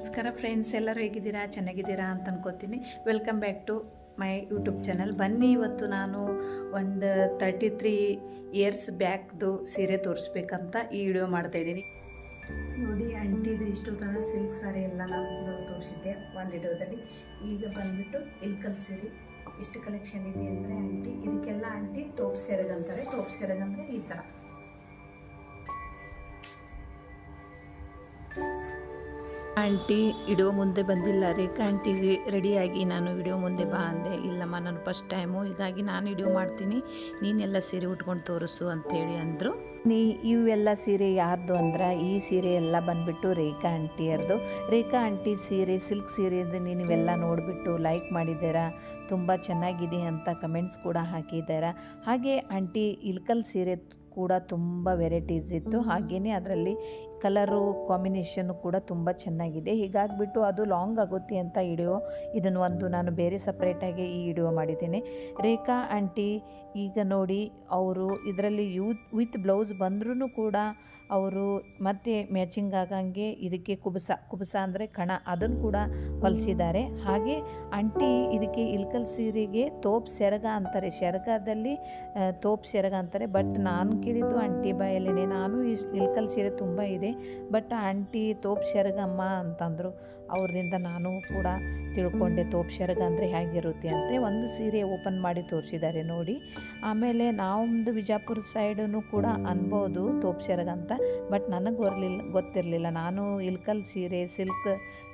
ನಮಸ್ಕಾರ ಫ್ರೆಂಡ್ಸ್ ಎಲ್ಲರೂ ಹೇಗಿದ್ದೀರಾ? ಚೆನ್ನಾಗಿದ್ದೀರಾ ಅಂತ ಅನ್ಕೋತೀನಿ. Welcome back to my YouTube channel ಬನ್ನಿ, ಇವತ್ತು ನಾನು ಒಂದು ತರ್ಟಿ ತ್ರೀ ಇಯರ್ಸ್ ಬ್ಯಾಕ್ದು ಸೀರೆ ತೋರಿಸ್ಬೇಕಂತ ಈ ವಿಡಿಯೋ ಮಾಡ್ತಾಯಿದ್ದೀನಿ ನೋಡಿ, ಅಂಟಿದು ಇಷ್ಟು ಥರ ಸಿಲ್ಕ್ ಸಾರಿ ಎಲ್ಲ ನಾನು ತೋರಿಸಿದ್ದೆ ಒಂದು ವಿಡಿಯೋದಲ್ಲಿ ಈಗ ಬಂದ್ಬಿಟ್ಟು ಇಲ್ಕಲ್ ಸೀರೆ. ಇಷ್ಟು ಕಲೆಕ್ಷನ್ ಇದೆ ಅಂದರೆ ಆಂಟಿ ಇದಕ್ಕೆಲ್ಲ ಆಂಟಿ ತೋಪ್ ಸೆರೆಗಂತಾರೆ. ತೋಪ್ ಸೆರೆಗಂದರೆ ಈ ಥರ ಆಂಟಿ, ಇಡೋ ಮುಂದೆ ಬಂದಿಲ್ಲ ರೇಖಾ ಆಂಟಿಗೆ ರೆಡಿಯಾಗಿ ನಾನು ಇಡೋ ಮುಂದೆ ಬಾ ಅಂದೆ. ಇಲ್ಲಮ್ಮ, ನಾನು ಫಸ್ಟ್ ಟೈಮು ಹೀಗಾಗಿ ನಾನು ಇಡೋ ಮಾಡ್ತೀನಿ. ನೀನೆಲ್ಲ ಸೀರೆ ಉಟ್ಕೊಂಡು ತೋರಿಸು ಅಂತೇಳಿ ಅಂದರು. ನೀ ಇವೆಲ್ಲ ಸೀರೆ ಯಾರ್ದು ಅಂದ್ರೆ, ಈ ಸೀರೆ ಎಲ್ಲ ಬಂದ್ಬಿಟ್ಟು ರೇಖಾ ಆಂಟಿಯರ್ದು. ರೇಖಾ ಆಂಟಿ ಸೀರೆ, ಸಿಲ್ಕ್ ಸೀರೆ ನೀವೆಲ್ಲ ನೋಡಿಬಿಟ್ಟು ಲೈಕ್ ಮಾಡಿದ್ದೀರಾ? ತುಂಬ ಚೆನ್ನಾಗಿದೆ ಅಂತ ಕಮೆಂಟ್ಸ್ ಕೂಡ ಹಾಕಿದ್ದೀರಾ? ಹಾಗೆ ಆಂಟಿ ಇಲ್ಕಲ್ ಸೀರೆ ಕೂಡ ತುಂಬ ವೆರೈಟೀಸ್ ಇತ್ತು. ಹಾಗೆಯೇ ಅದರಲ್ಲಿ ಕಲರು ಕಾಂಬಿನೇಷನ್ನು ಕೂಡ ತುಂಬ ಚೆನ್ನಾಗಿದೆ. ಹೀಗಾಗಿಬಿಟ್ಟು ಅದು ಲಾಂಗ್ ಆಗುತ್ತೆ ಅಂತ ಇಡಿಯೋ ಇದನ್ನು ಒಂದು ನಾನು ಬೇರೆ ಸಪ್ರೇಟಾಗಿ ಈ ವಿಡಿಯೋ ಮಾಡಿದ್ದೀನಿ. ರೇಖಾ ಆಂಟಿ ಈಗ ನೋಡಿ ಅವರು ಇದರಲ್ಲಿ ಯೂ ವಿತ್ ಬ್ಲೌಸ್ ಬಂದ್ರೂ ಕೂಡ ಅವರು ಮತ್ತೆ ಮ್ಯಾಚಿಂಗ್ ಆಗಂಗೆ ಇದಕ್ಕೆ ಕುಬಸ ಕುಬಸ ಅಂದರೆ ಕಣ ಅದನ್ನು ಕೂಡ ಹೊಲಿಸಿದ್ದಾರೆ. ಹಾಗೆ ಆಂಟಿ ಇದಕ್ಕೆ ಇಲ್ಕಲ್ ಸೀರೆಗೆ ತೋಪ್ ಸೆರಗ ಅಂತಾರೆ. ಸೆರಗದಲ್ಲಿ ತೋಪ್ ಸೆರಗ ಅಂತಾರೆ. ಬಟ್ ನಾನು ಕೇಳಿದ್ದು ಆಂಟಿ ಬಾಯಲ್ಲೇನೆ. ನಾನು ಇಲ್ಕಲ್ ಸೀರೆ ತುಂಬ ಇದೆ. ಬಟ್ ಆಂಟಿ ತೋಪ್ ಶರಗಮ್ಮ ಅಂತಂದರು. ಅವ್ರಿಂದ ನಾನು ಕೂಡ ತಿಳ್ಕೊಂಡೆ, ತೋಪ್ ಸೆರಗ ಅಂದರೆ ಹೇಗಿರುತ್ತೆ ಅಂತ ಒಂದು ಸೀರೆ ಓಪನ್ ಮಾಡಿ ತೋರಿಸಿದ್ದಾರೆ ನೋಡಿ. ಆಮೇಲೆ ನಾವೊಂದು ವಿಜಾಪುರ ಸೈಡೂ ಕೂಡ ಅನ್ಬೋದು ತೋಪ್ ಸೆರಗ ಅಂತ, ಬಟ್ ನನಗೆ ಬರಲಿಲ್ಲ ಗೊತ್ತಿರಲಿಲ್ಲ. ನಾನು ಇಲ್ಕಲ್ ಸೀರೆ, ಸಿಲ್ಕ್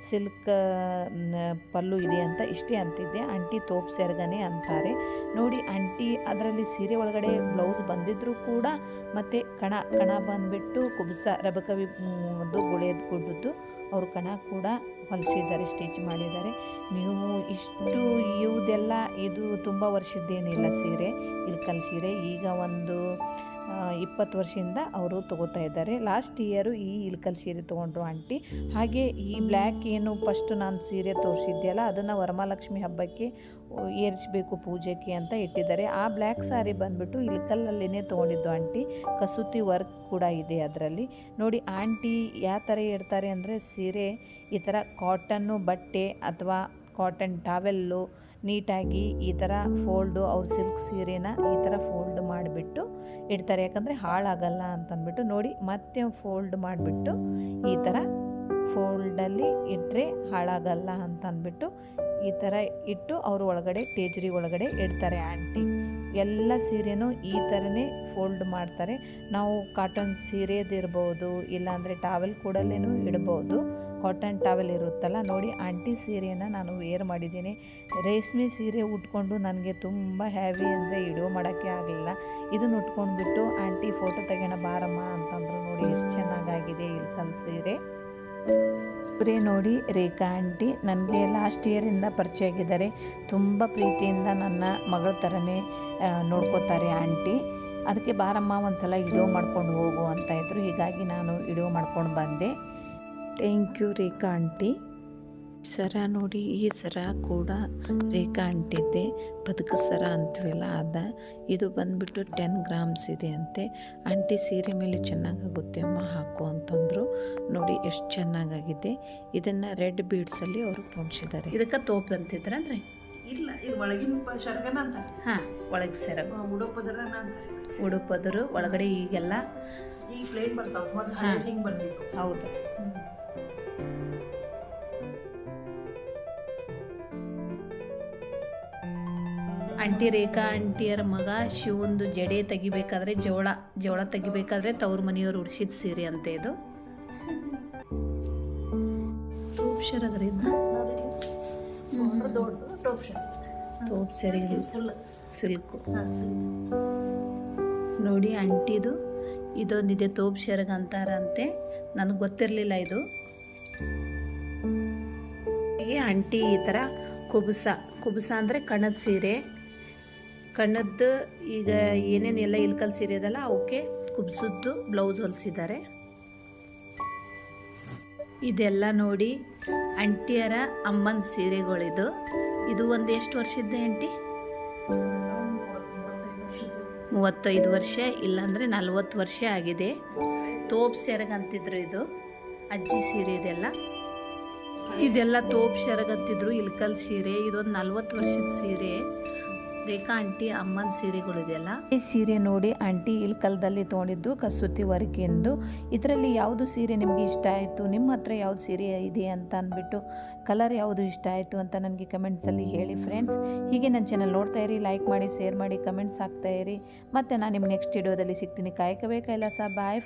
ಸಿಲ್ಕ್ ಪಲ್ಲು ಇದೆ ಅಂತ ಇಷ್ಟೇ ಅಂತಿದ್ದೆ. ಆಂಟಿ ತೋಪ್ ಸೆರಗನೇ ಅಂತಾರೆ. ನೋಡಿ, ಆಂಟಿ ಅದರಲ್ಲಿ ಸೀರೆ ಒಳಗಡೆ ಬ್ಲೌಸ್ ಬಂದಿದ್ದರೂ ಕೂಡ ಮತ್ತು ಕಣ ಕಣ ಬಂದುಬಿಟ್ಟು ಕುಬ್ಸ, ರಬಕವಿ ಒಂದು ಗುಳೆದು ಗುಡ್ಡದ್ದು ಅವರು ಕಣ ಕೂಡ ಹೊಲಿಸಿದ್ದಾರೆ, ಸ್ಟಿಚ್ ಮಾಡಿದ್ದಾರೆ. ನೀವು ಇಷ್ಟು ಇವುದೆಲ್ಲ ಇದು ತುಂಬ ವರ್ಷದ್ದೇನಿಲ್ಲ ಸೀರೆ ಇಲ್ಲಿ ಸೀರೆ. ಈಗ ಒಂದು ಇಪ್ಪತ್ತು ವರ್ಷದಿಂದ ಅವರು ತಗೋತಾ ಇದ್ದಾರೆ. ಲಾಸ್ಟ್ ಇಯರು ಈ ಇಲ್ಕಲ್ ಸೀರೆ ತೊಗೊಂಡ್ರು ಆಂಟಿ. ಹಾಗೆ ಈ ಬ್ಲ್ಯಾಕ್ ಏನು ಫಸ್ಟ್ ನಾನು ಸೀರೆ ತೋರಿಸಿದ್ದೆಯಲ್ಲ ಅದನ್ನು ವರಮಹಾಲಕ್ಷ್ಮಿ ಹಬ್ಬಕ್ಕೆ ಏರಿಸಬೇಕು ಪೂಜೆಗೆ ಅಂತ ಇಟ್ಟಿದ್ದಾರೆ. ಆ ಬ್ಲ್ಯಾಕ್ ಸಾರಿ ಬಂದುಬಿಟ್ಟು ಇಲ್ಕಲ್ಲಲ್ಲೇ ತೊಗೊಂಡಿದ್ದು ಆಂಟಿ. ಕಸೂತಿ ವರ್ಕ್ ಕೂಡ ಇದೆ ಅದರಲ್ಲಿ. ನೋಡಿ ಆಂಟಿ ಯಾವ ಥರ ಇಡ್ತಾರೆ ಅಂದರೆ ಸೀರೆ ಈ ಥರ ಕಾಟನ್ನು ಬಟ್ಟೆ ಅಥವಾ ಕಾಟನ್ ಟಾವೆಲ್ಲು ನೀಟಾಗಿ ಈ ಥರ ಫೋಲ್ಡು ಅವ್ರ ಸಿಲ್ಕ್ ಸೀರೆನ ಈ ಥರ ಫೋಲ್ಡ್ ಮಾಡಿಬಿಟ್ಟು ಇಡ್ತಾರೆ. ಯಾಕಂದರೆ ಹಾಳಾಗಲ್ಲ ಅಂತಂದ್ಬಿಟ್ಟು ನೋಡಿ ಮತ್ತೆ ಫೋಲ್ಡ್ ಮಾಡಿಬಿಟ್ಟು ಈ ಥರ ಫೋಲ್ಡಲ್ಲಿ ಇಟ್ಟರೆ ಹಾಳಾಗಲ್ಲ ಅಂತ ಅಂದ್ಬಿಟ್ಟು ಈ ಥರ ಇಟ್ಟು ಅವರು ಒಳಗಡೆ ಟೇಜ್ರಿ ಒಳಗಡೆ ಇಡ್ತಾರೆ ಆಂಟಿ ಎಲ್ಲ ಸೀರೆನೂ ಈ ಥರನೇ ಫೋಲ್ಡ್ ಮಾಡ್ತಾರೆ. ನಾವು ಕಾಟನ್ ಸೀರೆದಿರ್ಬೋದು ಇಲ್ಲಾಂದರೆ ಟಾವೆಲ್ ಕೂಡಲೇನು ಇಡ್ಬೋದು. ಕಾಟನ್ ಟಾವೆಲ್ ಇರುತ್ತಲ್ಲ, ನೋಡಿ ಆಂಟಿ ಸೀರೆಯನ್ನು ನಾನು ವೇರ್ ಮಾಡಿದ್ದೀನಿ. ರೇಷ್ಮೆ ಸೀರೆ ಉಟ್ಕೊಂಡು ನನಗೆ ತುಂಬ ಹ್ಯಾವಿ ಅಂದರೆ ಇಡೋ ಮಾಡೋಕ್ಕೆ ಆಗಲಿಲ್ಲ. ಇದನ್ನು ಉಟ್ಕೊಂಡ್ಬಿಟ್ಟು ಆಂಟಿ ಫೋಟೋ ತೆಗೋಣ ಬಾರಮ್ಮ ಅಂತಂದ್ರು ನೋಡಿ, ಎಷ್ಟು ಚೆನ್ನಾಗಾಗಿದೆ ಇಲ್ಕಲ್ ಸೀರೆ. ಸ್ಪ್ರೇ ನೋಡಿ ರೇಖಾ ಆಂಟಿ, ನನಗೆ ಲಾಸ್ಟ್ ಇಯರಿಂದ ಪರಿಚಯ ಆಗಿದ್ದಾರೆ. ತುಂಬ ಪ್ರೀತಿಯಿಂದ ನನ್ನ ಮಗಳ ಥರನೇ ನೋಡ್ಕೋತಾರೆ ಆಂಟಿ. ಅದಕ್ಕೆ ಬಾರಮ್ಮ ಒಂದು ಸಲ ವಿಡಿಯೋ ಮಾಡ್ಕೊಂಡು ಹೋಗು ಅಂತ ಇದ್ದರು ಹೀಗಾಗಿ ನಾನು ವಿಡಿಯೋ ಮಾಡ್ಕೊಂಡು ಬಂದೆ. Thank you Rekha aunty. ಸರ ನೋಡಿ ಈ ಸರ ಕೂಡ ರೇಖಾ ಅಂಟಿದ್ದೆ. ಬದುಕು ಸರ ಅಂತೀವಲ್ಲ ಅದ ಇದು ಬಂದ್ಬಿಟ್ಟು ಟೆನ್ ಗ್ರಾಮ್ಸ್ ಇದೆ ಅಂತೆ ಆಂಟಿ ಸೀರೆ ಮೇಲೆ ಚೆನ್ನಾಗಾಗುತ್ತೆ ಅಮ್ಮ ಹಾಕು ಅಂತಂದರು. ನೋಡಿ ಎಷ್ಟು ಚೆನ್ನಾಗಾಗಿದೆ. ಇದನ್ನು ರೆಡ್ ಬೀಡ್ಸಲ್ಲಿ ಅವರು ಪೋಣಿಸಿದ್ದಾರೆ ಇದಕ್ಕೆ ತೋಪು ಅಂತಿದ್ರನ್ರಿ ಇಲ್ಲ ಇದು ಒಳಗಿನ ಶರ್ಗನ ಅಂತಾರೆ. ಹಾಂ ಒಳಗೆ ಸರ ಉಡುಪದರ ಅಂತಾರೆ. ಉಡುಪದರು ಒಳಗಡೆ ಈಗೆಲ್ಲ ಈಗ ಪ್ಲೇನ್ ಬರ್ತಾವೆ. ಮೊದಲು ಹಳೆ ಹಿಂಗೆ ಬರ್ತಿತ್ತು ಹೌದು. ಆಂಟಿ ರೇಖಾ ಆಂಟಿಯರ ಮಗ ಶಿವಂದು ಜಡೆ ತೆಗಿಬೇಕಾದ್ರೆ ಜೋಳ ಜೋಳ ತೆಗಿಬೇಕಾದ್ರೆ ತವ್ರ ಮನೆಯವರು ಉಡ್ಸಿದ ಸೀರೆ ಅಂತೆ ಇದು. ತೋಪ್ ಸೆರೆ ಸಿಲ್ಕು ನೋಡಿ ಆಂಟಿದು ಇದೊಂದಿದೆ ತೋಪ್ ಶೆರಗ್ ಅಂತಾರಂತೆ ನನಗೆ ಗೊತ್ತಿರಲಿಲ್ಲ ಇದು. ಈ ಆಂಟಿ ಈ ಥರ ಕುಬುಸ ಕುಬುಸ ಅಂದರೆ ಕಣದ ಸೀರೆ. ಕಣದ್ದು ಈಗ ಏನೇನೆಲ್ಲ ಇಲ್ಕಲ್ ಸೀರೆ ಅದಲ್ಲ, ಅವಕ್ಕೆ ಕುಬ್ಸದ್ದು ಬ್ಲೌಸ್ ಹೊಲಿಸಿದ್ದಾರೆ. ಇದೆಲ್ಲ ನೋಡಿ ಅಂಟಿಯರ ಅಮ್ಮನ ಸೀರೆಗಳಿದು. ಇದು ಒಂದು ಎಷ್ಟು ವರ್ಷದ್ದೆ ಆಂಟಿ ಮೂವತ್ತೈದು ವರ್ಷ, ಇಲ್ಲಾಂದರೆ ನಲ್ವತ್ತು ವರ್ಷ ಆಗಿದೆ. ತೋಪ್ ಸೆರಗಂತಿದ್ರು ಇದು, ಅಜ್ಜಿ ಸೀರೆ ಇದೆಲ್ಲ. ಇದೆಲ್ಲ ತೋಪ್ ಸೆರಗಂತಿದ್ರು ಇಲ್ಕಲ್ ಸೀರೆ, ಇದೊಂದು ನಲ್ವತ್ತು ವರ್ಷದ ಸೀರೆ. ರೇಖಾ ಆಂಟಿ ಅಮ್ಮನ ಸೀರೆಗಳಿದೆಯಲ್ಲ? ಈ ಸೀರೆ ನೋಡಿ ಆಂಟಿ ಇಲ್ಕಲ್ದಲ್ಲಿ ತೊಗೊಂಡಿದ್ದು ಕಸೂತಿ ವರ್ಕಿಂದು ಇದರಲ್ಲಿ ಯಾವುದು ಸೀರೆ ನಿಮಗೆ ಇಷ್ಟ ಆಯಿತು? ನಿಮ್ಮ ಹತ್ರ ಯಾವ್ದು ಸೀರೆ ಇದೆ ಅಂತ ಅಂದ್ಬಿಟ್ಟು ಕಲರ್ ಯಾವುದು ಇಷ್ಟ ಆಯಿತು ಅಂತ ನನಗೆ ಕಮೆಂಟ್ಸಲ್ಲಿ ಹೇಳಿ ಫ್ರೆಂಡ್ಸ್ ಹೀಗೆ ನನ್ನ ಚಾನಲ್ ನೋಡ್ತಾ ಇರಿ ಲೈಕ್ ಮಾಡಿ ಶೇರ್ ಮಾಡಿ ಕಮೆಂಟ್ಸ್ ಹಾಕ್ತಾ ಇರಿ. ಮತ್ತು ನಾನು ನಿಮ್ಮ ನೆಕ್ಸ್ಟ್ ವಿಡಿಯೋದಲ್ಲಿ ಸಿಗ್ತೀನಿ. ಕಾಯಕವೇ ಕೈಲಾಸ ಬಾಯ್